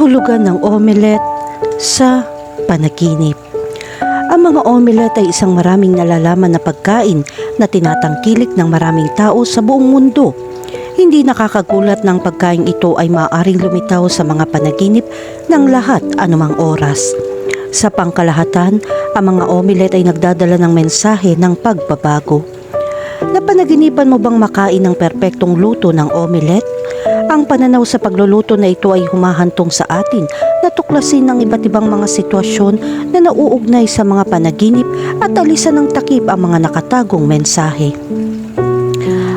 Kahulugan ng omelette sa panaginip. Ang mga omelette ay isang maraming nalalaman na pagkain na tinatangkilik ng maraming tao sa buong mundo. Hindi nakakagulat ng pagkain ito ay maaaring lumitaw sa mga panaginip ng lahat anumang oras. Sa pangkalahatan, ang mga omelette ay nagdadala ng mensahe ng pagbabago. Napanaginipan mo bang makain ng perpektong luto ng omelette? Ang pananaw sa pagluluto na ito ay humahantong sa atin na tuklasin ang iba't ibang mga sitwasyon na nauugnay sa mga panaginip at alisan ng takip ang mga nakatagong mensahe.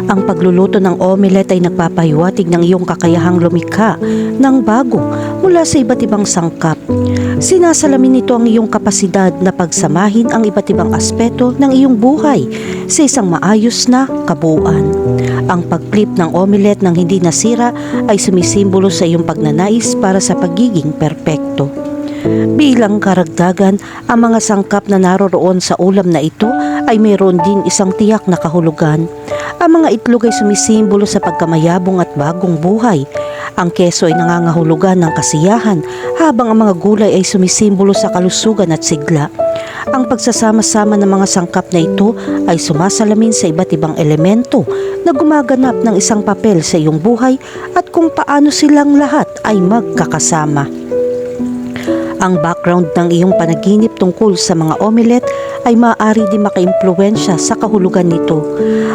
Ang pagluluto ng omelette ay nagpapahiwatig ng iyong kakayahang lumikha ng bago mula sa iba't ibang sangkap. Sinasalamin nito ang iyong kapasidad na pagsamahin ang iba't ibang aspeto ng iyong buhay sa isang maayos na kabuuan. Ang pagklip ng omelette ng hindi nasira ay sumisimbolo sa iyong pagnanais para sa pagiging perpekto. Bilang karagdagan, ang mga sangkap na naroroon sa ulam na ito ay mayroon din isang tiyak na kahulugan. Ang mga itlog ay sumisimbolo sa pagkamayabong at bagong buhay. Ang keso ay nangangahulugan ng kasiyahan habang ang mga gulay ay sumisimbolo sa kalusugan at sigla. Ang pagsasama-sama ng mga sangkap na ito ay sumasalamin sa iba't ibang elemento na gumaganap ng isang papel sa iyong buhay at kung paano silang lahat ay magkakasama. Ang background ng iyong panaginip tungkol sa mga omelette ay maaari din makaimpluwensya sa kahulugan nito.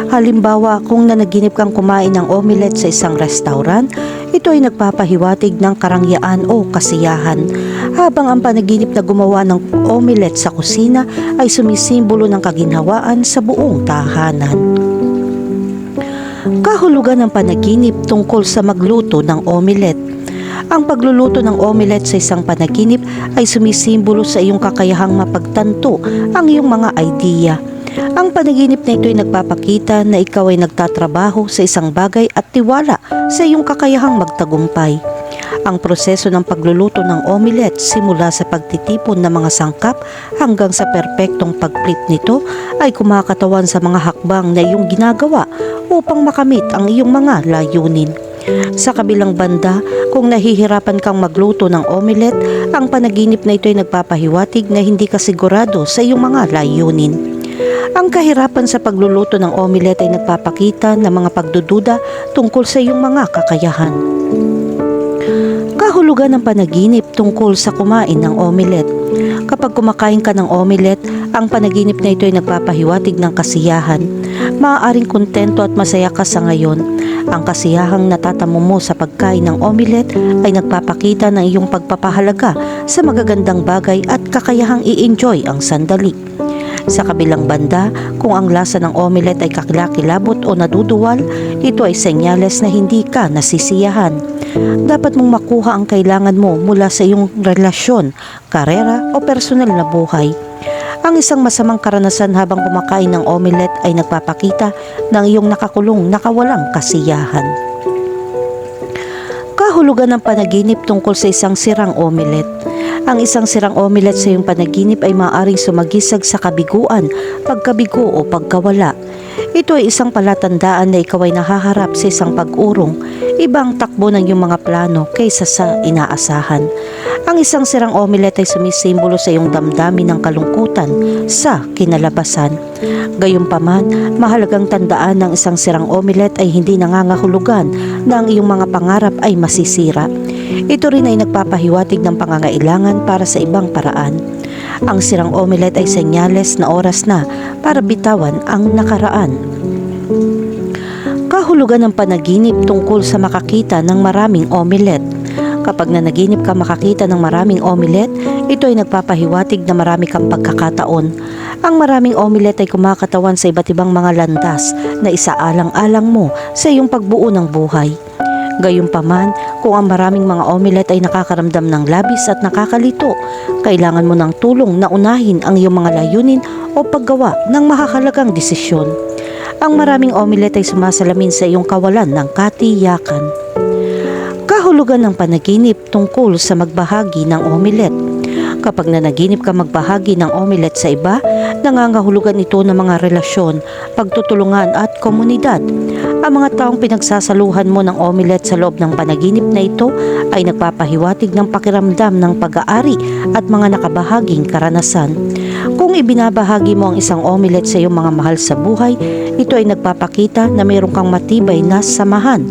Halimbawa, kung nanaginip kang kumain ng omelette sa isang restaurant, ito ay nagpapahiwatig ng karangyaan o kasiyahan. Habang ang panaginip na gumawa ng omelette sa kusina ay sumisimbolo ng kaginhawaan sa buong tahanan. Kahulugan ng panaginip tungkol sa magluto ng omelette. Ang pagluluto ng omelette sa isang panaginip ay sumisimbolo sa iyong kakayahang mapagtanto ang iyong mga idea. Ang panaginip na ito ay nagpapakita na ikaw ay nagtatrabaho sa isang bagay at tiwala sa iyong kakayahang magtagumpay. Ang proseso ng pagluluto ng omelette simula sa pagtitipon ng mga sangkap hanggang sa perpektong pagplip nito ay kumakatawan sa mga hakbang na iyong ginagawa upang makamit ang iyong mga layunin. Sa kabilang banda, kung nahihirapan kang magluto ng omelette, ang panaginip na ito ay nagpapahiwatig na hindi ka sigurado sa iyong mga layunin. Ang kahirapan sa pagluluto ng omelette ay nagpapakita ng mga pagdududa tungkol sa iyong mga kakayahan. Kahulugan ng panaginip tungkol sa kumain ng omelette. Kapag kumakain ka ng omelette, ang panaginip na ito ay nagpapahiwatig ng kasiyahan. Maaaring kontento at masaya ka sa ngayon. Ang kasiyahang natatamo mo sa pagkain ng omelette ay nagpapakita ng iyong pagpapahalaga sa magagandang bagay at kakayahang i-enjoy ang sandali. Sa kabilang banda, kung ang lasa ng omelette ay kakilakilabot o naduduwal, ito ay senyales na hindi ka nasisiyahan. Dapat mong makuha ang kailangan mo mula sa iyong relasyon, karera o personal na buhay. Ang isang masamang karanasan habang kumakain ng omelette ay nagpapakita ng iyong nakakulong nakawalang kasiyahan. Kahulugan ng panaginip tungkol sa isang sirang omelette. Ang isang sirang omelette sa iyong panaginip ay maaaring sumagisag sa kabiguan, pagkabigo o pagkawala. Ito ay isang palatandaan na ikaw ay nahaharap sa isang pag-urong, ibang takbo ng iyong mga plano kaysa sa inaasahan. Ang isang sirang omelette ay sumisimbolo sa iyong damdamin ng kalungkutan sa kinalabasan. Gayunpaman, mahalagang tandaan ng isang sirang omelette ay hindi nangangahulugan na ang iyong mga pangarap ay masisira. Ito rin ay nagpapahiwatig ng pangangailangan para sa ibang paraan. Ang sirang omelette ay senyales na oras na para bitawan ang nakaraan. Kahulugan ng panaginip tungkol sa makakita ng maraming omelette. Kapag nanaginip ka makakita ng maraming omelette, ito ay nagpapahiwatig na marami kang pagkakataon. Ang maraming omelette ay kumakatawan sa iba't ibang mga landas na isaalang-alang mo sa iyong pagbuo ng buhay. Gayunpaman, kung ang maraming mga omelette ay nakakaramdam ng labis at nakakalito, kailangan mo ng tulong na unahin ang iyong mga layunin o paggawa ng mahahalagang desisyon. Ang maraming omelette ay sumasalamin sa iyong kawalan ng katiyakan. Kahulugan ng panaginip tungkol sa magbahagi ng omelette. Kapag nanaginip ka magbahagi ng omelette sa iba, nangangahulugan ito ng mga relasyon, pagtutulungan at komunidad. Ang mga taong pinagsasaluhan mo ng omelette sa loob ng panaginip na ito ay nagpapahiwatig ng pakiramdam ng pag-aari at mga nakabahaging karanasan. Kung ibinabahagi mo ang isang omelette sa iyong mga mahal sa buhay, ito ay nagpapakita na mayroon kang matibay na samahan.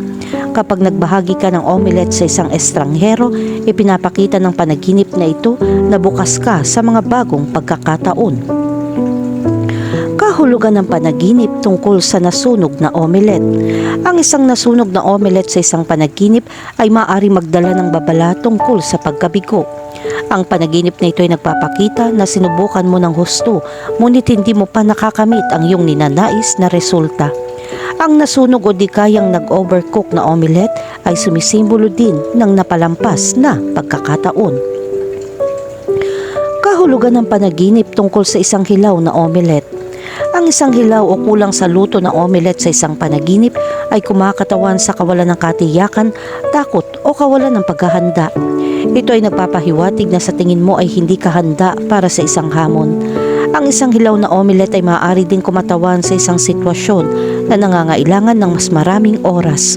Kapag nagbahagi ka ng omelette sa isang estranghero, ipinapakita ng panaginip na ito na bukas ka sa mga bagong pagkakataon kahulugan ng panaginip tungkol sa nasunog na omelette. Ang isang nasunog na omelette sa isang panaginip ay maaari magdala ng babala tungkol sa pagkabigo. Ang panaginip na ito ay nagpapakita na sinubukan mo ng husto, ngunit hindi mo pa nakakamit ang iyong ninanais na resulta. Ang nasunog o di kayang nag-overcook na omelette ay sumisimbolo din ng napalampas na pagkakataon. Kahulugan ng panaginip tungkol sa isang hilaw na omelette. Ang isang hilaw o kulang sa luto na omelette sa isang panaginip ay kumakatawan sa kawalan ng katiyakan, takot o kawalan ng paghahanda. Ito ay nagpapahiwatig na sa tingin mo ay hindi ka handa para sa isang hamon. Ang isang hilaw na omelette ay maaari din kumatawan sa isang sitwasyon na nangangailangan ng mas maraming oras.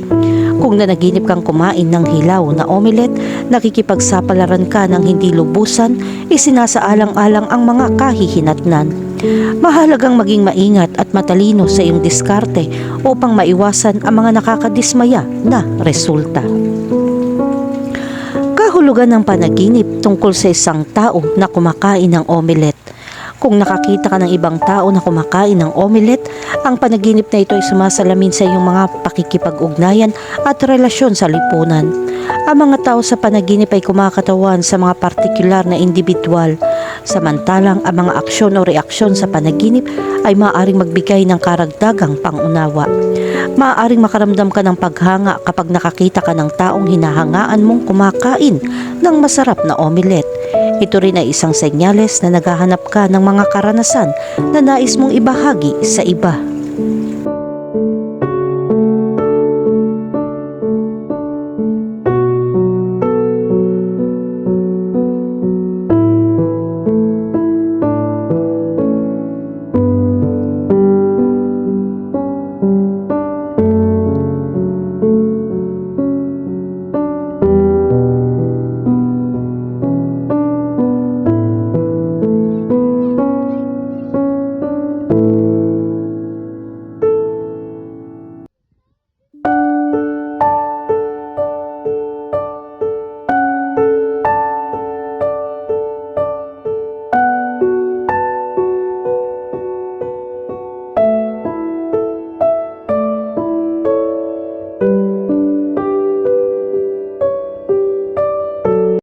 Kung nanaginip kang kumain ng hilaw na omelette, nakikipagsapalaran ka ng hindi lubusan, isinasaalang-alang ang mga kahihinatnan. Mahalagang maging maingat at matalino sa iyong diskarte upang maiwasan ang mga nakakadismaya na resulta. Kahulugan ng panaginip tungkol sa isang tao na kumakain ng omelette. Kung nakakita ka ng ibang tao na kumakain ng omelette, ang panaginip na ito ay sumasalamin sa iyong mga pakikipag-ugnayan at relasyon sa lipunan. Ang mga tao sa panaginip ay kumakatawan sa mga partikular na individual, samantalang ang mga aksyon o reaksyon sa panaginip ay maaaring magbigay ng karagdagang pangunawa. Maaaring makaramdam ka ng paghanga kapag nakakita ka ng taong hinahangaan mong kumakain ng masarap na omelette. Ito rin ay isang senyales na naghahanap ka ng mga karanasan na nais mong ibahagi sa iba.